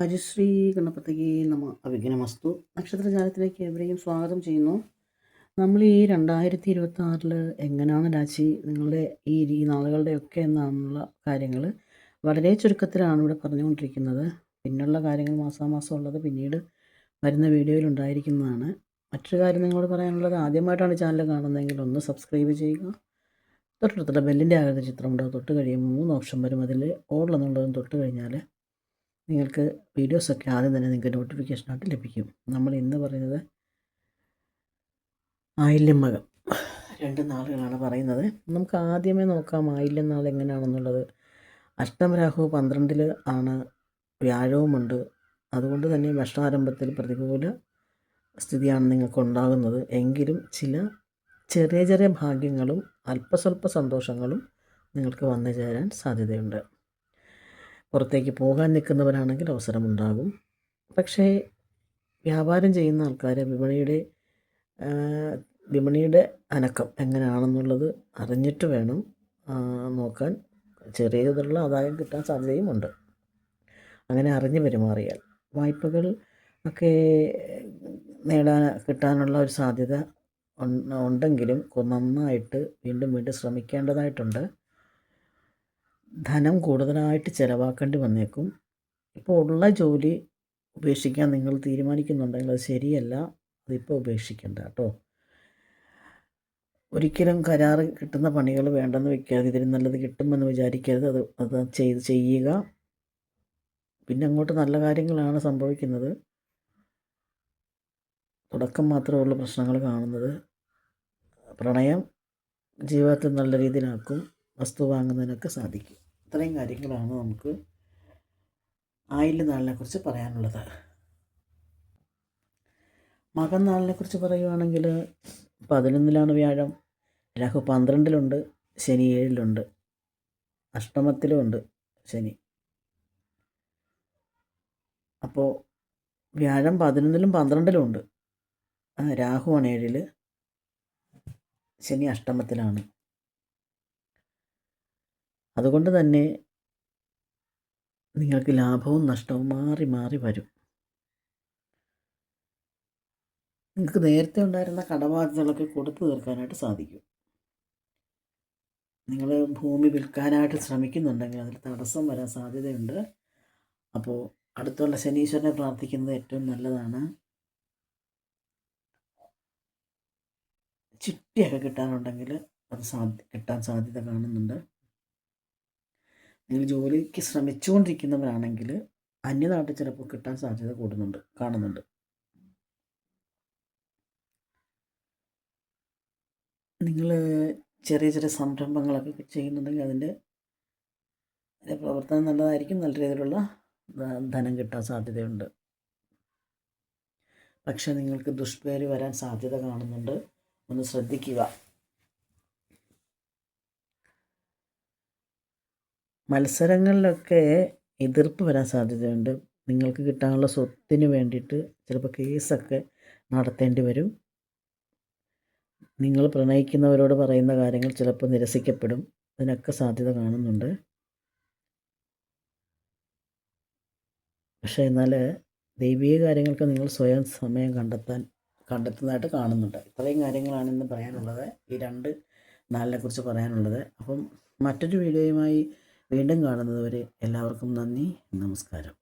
ഹരിശ്രീ ഗണപതിയെ നമ അവിഘ്നമസ്തു. നക്ഷത്രജാലത്തിലേക്ക് എവരെയും സ്വാഗതം ചെയ്യുന്നു. നമ്മൾ ഈ രണ്ടായിരത്തി ഇരുപത്തി ആറിൽ എങ്ങനെയാണ് രാശി നിങ്ങളുടെ ഈ ഈ നാളുകളുടെയൊക്കെ എന്നാണുള്ള കാര്യങ്ങൾ വളരെ ചുരുക്കത്തിലാണ് ഇവിടെ പറഞ്ഞുകൊണ്ടിരിക്കുന്നത്. പിന്നുള്ള കാര്യങ്ങൾ മാസാമാസം ഉള്ളത് പിന്നീട് വരുന്ന വീഡിയോയിൽ ഉണ്ടായിരിക്കുന്നതാണ്. മറ്റൊരു കാര്യം നിങ്ങളോട് പറയാനുള്ളത് ആദ്യമായിട്ടാണ് ചാനൽ കാണുന്നതെങ്കിൽ ഒന്ന് സബ്സ്ക്രൈബ് ചെയ്യുക. തൊട്ടടുത്തുള്ള ബെല്ലിന്റെ ആകൃതി ചിത്രമുണ്ടോ തൊട്ട് കഴിയുമ്പോൾ മൂന്ന് ഓപ്ഷൻ വരും. അതിൽ ഓൾ എന്നുള്ളതും തൊട്ട് കഴിഞ്ഞാൽ നിങ്ങൾക്ക് വീഡിയോസൊക്കെ ആദ്യം തന്നെ നിങ്ങൾക്ക് നോട്ടിഫിക്കേഷനായിട്ട് ലഭിക്കും. നമ്മൾ ഇന്ന് പറയുന്നത് ആയില്യം മകം രണ്ട് നാളുകളാണ് പറയുന്നത്. നമുക്ക് ആദ്യമേ നോക്കാം ആയില്യം നാൾ എങ്ങനെയാണെന്നുള്ളത് അഷ്ടമരാഹു പന്ത്രണ്ടിൽ ആണ് വ്യാഴവുമുണ്ട്. അതുകൊണ്ട് തന്നെ വർഷാരംഭത്തിൽ പ്രതികൂല സ്ഥിതിയാണ് നിങ്ങൾക്ക് ഉണ്ടാകുന്നത് എങ്കിലും ചില ചെറിയ ചെറിയ ഭാഗ്യങ്ങളും അല്പസ്വല്പ സന്തോഷങ്ങളും നിങ്ങൾക്ക് വന്നു ചേരാൻ സാധ്യതയുണ്ട്. പുറത്തേക്ക് പോകാൻ നിൽക്കുന്നവരാണെങ്കിൽ അവസരമുണ്ടാകും. പക്ഷേ വ്യാപാരം ചെയ്യുന്ന ആൾക്കാർ വിപണിയുടെ വിപണിയുടെ അനക്കം എങ്ങനെയാണെന്നുള്ളത് അറിഞ്ഞിട്ട് വേണം നോക്കാൻ ചെറിയ തോതിലുള്ള ആദായം കിട്ടാൻ സാധ്യതയുമുണ്ട്. അങ്ങനെ അറിഞ്ഞ് പെരുമാറിയാൽ വായ്പകൾ ഒക്കെ നേടാൻ കിട്ടാനുള്ള ഒരു സാധ്യത ഉണ്ടെങ്കിലും നന്നായിട്ട് വീണ്ടും വീണ്ടും ശ്രമിക്കേണ്ടതായിട്ടുണ്ട്. ധനം കൂടുതലായിട്ട് ചിലവാക്കേണ്ടി വന്നേക്കും. ഇപ്പോൾ ഉള്ള ജോലി ഉപേക്ഷിക്കാൻ നിങ്ങൾ തീരുമാനിക്കുന്നുണ്ടെങ്കിൽ അത് ശരിയല്ല. അതിപ്പോൾ ഉപേക്ഷിക്കണ്ട കേട്ടോ. ഒരിക്കലും കരാർ കിട്ടുന്ന പണികൾ വേണ്ടെന്ന് വെക്കാതെ ഇതിന് നല്ലത് കിട്ടുമെന്ന് വിചാരിക്കരുത്. അത് അത് ചെയ്ത് ചെയ്യുക. പിന്നെ അങ്ങോട്ട് നല്ല കാര്യങ്ങളാണ് സംഭവിക്കുന്നത്. തുടക്കം മാത്രമേ മാത്രമുള്ള പ്രശ്നങ്ങൾ കാണുന്നത്. പ്രണയം ജീവിതത്തിൽ നല്ല രീതിയിലാക്കും. വസ്തു വാങ്ങുന്നതിനൊക്കെ സാധിക്കും. ഇത്രയും കാര്യങ്ങളാണ് നമുക്ക് ആയില്യ നാളിനെക്കുറിച്ച് പറയാനുള്ളത്. മകൻ നാളിനെക്കുറിച്ച് പറയുവാണെങ്കിൽ പതിനൊന്നിലാണ് വ്യാഴം രാഹു പന്ത്രണ്ടിലുണ്ട് ശനി ഏഴിലുണ്ട് അഷ്ടമത്തിലുമുണ്ട് ശനി. അപ്പോൾ വ്യാഴം പതിനൊന്നിലും പന്ത്രണ്ടിലും ഉണ്ട്. രാഹു രാഹുവാണ് ഏഴിൽ ശനി അഷ്ടമത്തിലാണ്. അതുകൊണ്ട് തന്നെ നിങ്ങൾക്ക് ലാഭവും നഷ്ടവും മാറി മാറി വരും. നിങ്ങൾക്ക് നേരത്തെ ഉണ്ടായിരുന്ന കടബാധ്യതകളൊക്കെ കൊടുത്തു തീർക്കാനായിട്ട് സാധിക്കും. നിങ്ങൾ ഭൂമി വിൽക്കാനായിട്ട് ശ്രമിക്കുന്നുണ്ടെങ്കിൽ അതിൽ തടസ്സം വരാൻ സാധ്യതയുണ്ട്. അപ്പോൾ അടുത്തുള്ള ശനീശ്വരനെ പ്രാർത്ഥിക്കുന്നത് ഏറ്റവും നല്ലതാണ്. ചിട്ടിയൊക്കെ കിട്ടാനുണ്ടെങ്കിൽ അത് സാധ്യ കിട്ടാൻ സാധ്യത കാണുന്നുണ്ട്. നിങ്ങൾ ജോലിക്ക് ശ്രമിച്ചുകൊണ്ടിരിക്കുന്നവരാണെങ്കിൽ അന്യനാട്ടിൽ ചിലപ്പോൾ കിട്ടാൻ സാധ്യത കൂടുന്നുണ്ട് കാണുന്നുണ്ട്. നിങ്ങൾ ചെറിയ ചെറിയ സംരംഭങ്ങളൊക്കെ ചെയ്യുന്നുണ്ടെങ്കിൽ അതിന്റെ പ്രവർത്തനം നല്ലതായിരിക്കും നല്ല രീതിയിലുള്ള ധനം കിട്ടാൻ സാധ്യതയുണ്ട്. പക്ഷേ നിങ്ങൾക്ക് ദുഷ്പേര് വരാൻ സാധ്യത കാണുന്നുണ്ട്. ഒന്ന് ശ്രദ്ധിക്കുക. മത്സരങ്ങളിലൊക്കെ എതിർപ്പ് വരാൻ സാധ്യതയുണ്ട്. നിങ്ങൾക്ക് കിട്ടാനുള്ള സ്വത്തിന് വേണ്ടിയിട്ട് ചിലപ്പോൾ കേസൊക്കെ നടത്തേണ്ടി വരും. നിങ്ങൾ പ്രണയിക്കുന്നവരോട് പറയുന്ന കാര്യങ്ങൾ ചിലപ്പോൾ നിരസിക്കപ്പെടും. അതിനൊക്കെ സാധ്യത കാണുന്നുണ്ട്. പക്ഷേ എന്നാൽ ദൈവിക കാര്യങ്ങൾക്ക് നിങ്ങൾ സ്വയം സമയം കണ്ടെത്താൻ കണ്ടെത്തുന്നതായിട്ട് കാണുന്നുണ്ട്. ഇത്രയും കാര്യങ്ങളാണ് ഇന്ന് പറയാനുള്ളത്. ഈ രണ്ട് നാലിനെക്കുറിച്ച് പറയാനുള്ളത്. അപ്പം മറ്റൊരു വീഡിയോയുമായി വീണ്ടും കാണുന്നതുവരെ എല്ലാവർക്കും നന്ദി നമസ്കാരം.